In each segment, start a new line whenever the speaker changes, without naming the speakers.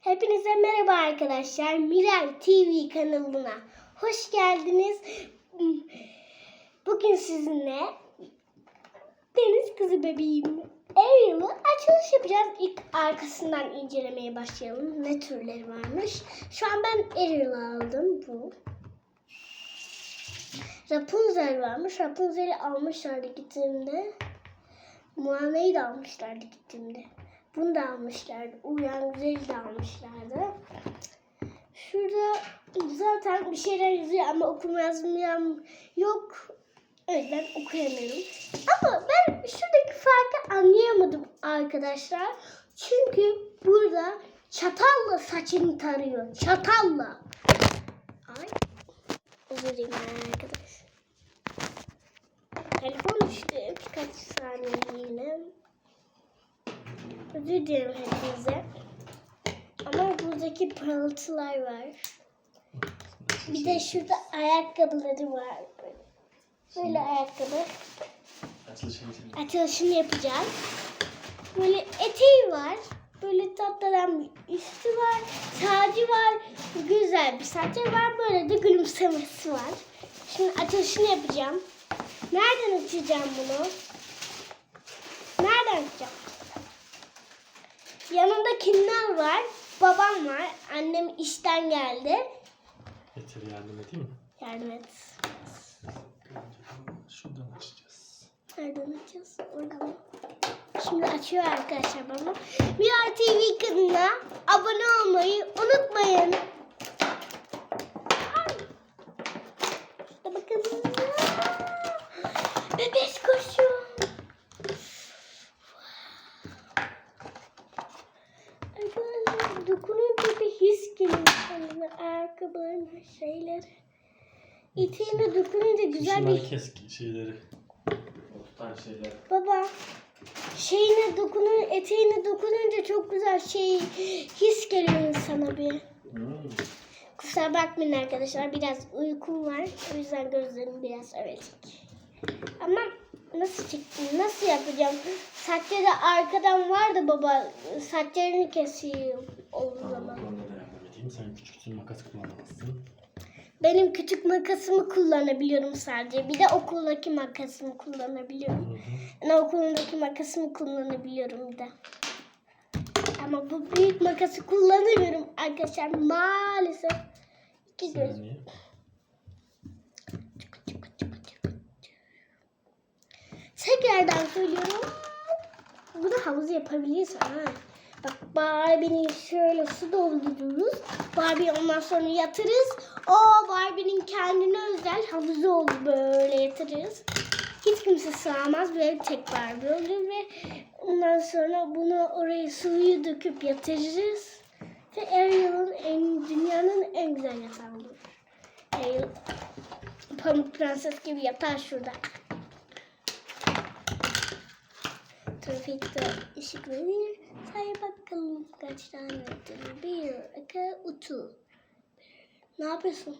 Hepinize merhaba arkadaşlar. Miray TV kanalına hoş geldiniz. Bugün sizinle Deniz Kızı bebeğim Ariel'ı açılış yapacağız. İlk arkasından incelemeye başlayalım. Ne türleri varmış. Şu an ben Ariel'ı aldım. Bu. Rapunzel varmış. Rapunzel'i almışlardı gittiğimde. Moana'yı da almışlardı gittiğimde. Bunu da almışlardı. Uyan Güzel'i de almışlardı. Şurada zaten bir şeyler yazıyor ama okuma yazmayan yok. O yüzden okuyamıyorum. Ama ben şuradaki farkı anlayamadım arkadaşlar. Çünkü burada çatalla saçını tarıyor. Çatalla. Ay. Özür dilerim arkadaş. Telefon düştü. Birkaç saniyeliğine. Özür dilerim hepinize. Ama buradaki pırıltılar var. Bir de şurada ayakkabıları var. Böyle, böyle ayakkabı.
Açılışını
yapacağız. Böyle eteği var. Böyle tatlıdan bir üstü var. Tacı var. Güzel bir saçı var. Böyle de gülümsemesi var. Şimdi açılışını yapacağım. Nereden açacağım bunu? Nereden açacağım? Yanımda kimler var? Babam var. Annem işten geldi.
Getir yardım edeyim mi?
Yardım et.
Şuradan açacağız.
Nereden açacağız? Oradan. Şimdi açıyor arkadaşlar bana. Miray TV kanalına abone olmayı unutmayın. Ay. İşte bakın. Bebek koşuyor. Arkadaşlar dokununca bir his geliyor kendime. Ayakkabıların şeyleri. İteğine dokununca güzel bir
kes şeyleri. O tutan şeyler.
Baba şeyine dokunun, eteğine dokununca çok güzel şey his geliyor insana bir.
Hmm.
Kusura bakmayın arkadaşlar biraz uykum var. O yüzden gözlerim biraz örecek. Ama nasıl çıktı? Nasıl yapacağım? Saçları arkadan var da baba saçlarını kesiyor o zaman.
Edeyim. Sen küçüksün makas kullanamazsın.
Benim küçük makasımı kullanabiliyorum sadece. Bir de okuldaki makasımı kullanabiliyorum.
Hı hı.
Anaokulundaki makasımı kullanabiliyorum bir de. Ama bu büyük makası kullanamıyorum arkadaşlar maalesef. İki göz. Tekrardan söylüyorum. Bunu havuz yapabiliriz ha. Bak Barbie'nin şöyle su doldururuz. Barbie ondan sonra yatırız. O Barbie'nin kendine özel havuzu olur böyle yatırırız. Hiç kimse sığamaz. Böyle tek Barbie olur ve ondan sonra bunu oraya suyu döküp yatırırız. Ve Ariel'ın en, dünyanın en güzel yatağı olur. Ariel pamuk prenses gibi yatar şurada. Trafikte ışık verir. Say bakalım kaç tane ödül. Bir, iki, üç. Ne yapıyorsun?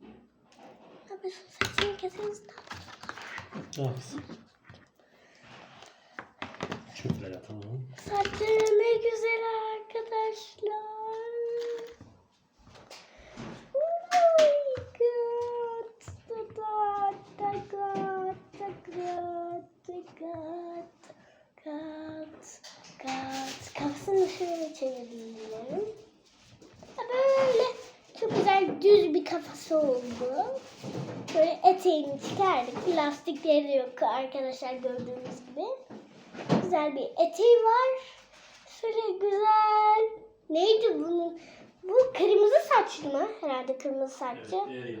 Ne yapıyorsun? Saçını keseriz.
Ne yapsın? Çöpler atalım.
Saçları ne güzel arkadaşlar. Oh my god. Da da da da da da da da Kat, kat. Ha, Böyle çok güzel düz bir kafası oldu. Böyle eteğini çıkardık. Lastikleri de yok arkadaşlar gördüğünüz gibi. Güzel bir eteği var. Şöyle güzel. Neydi bunun? Bu kırmızı saçlı mı? Herhalde kırmızı
Evet,
saçlı.
Ariel.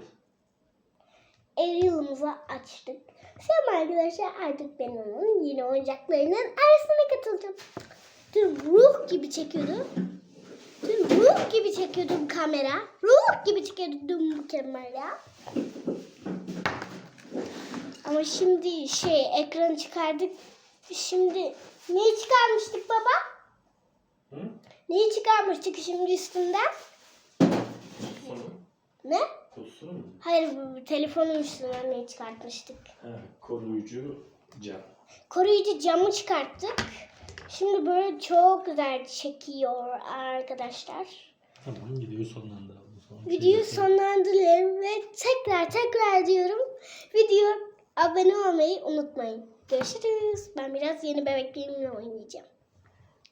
Ariel'ımızı açtık. Şimdi arkadaşlar artık ben onun yeni oyuncaklarının arasına katılacağım. Dün ruh gibi çekiyordu. Dün ruh gibi çekiyordu bu kamera. Ruh gibi çekiyordu dün bu kamera. Ama şimdi şey ekranı çıkardık. Şimdi neyi çıkarmıştık baba?
Hı?
Neyi çıkarmıştık şimdi üstünden?
Kutusunu.
Ne?
Kutusunu mu?
Hayır bu telefonun üstünden neyi çıkartmıştık?
Ha, koruyucu cam.
koruyucu camı çıkarttık. Şimdi böyle çok güzel çekiyor arkadaşlar.
Tamam videoyu sonlandıralım.
Videoyu
şey-
sonlandırıyorum ve tekrar tekrar diyorum. Video abone olmayı unutmayın. Görüşürüz. Ben biraz yeni bebeklerimle oynayacağım.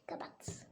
Kapat.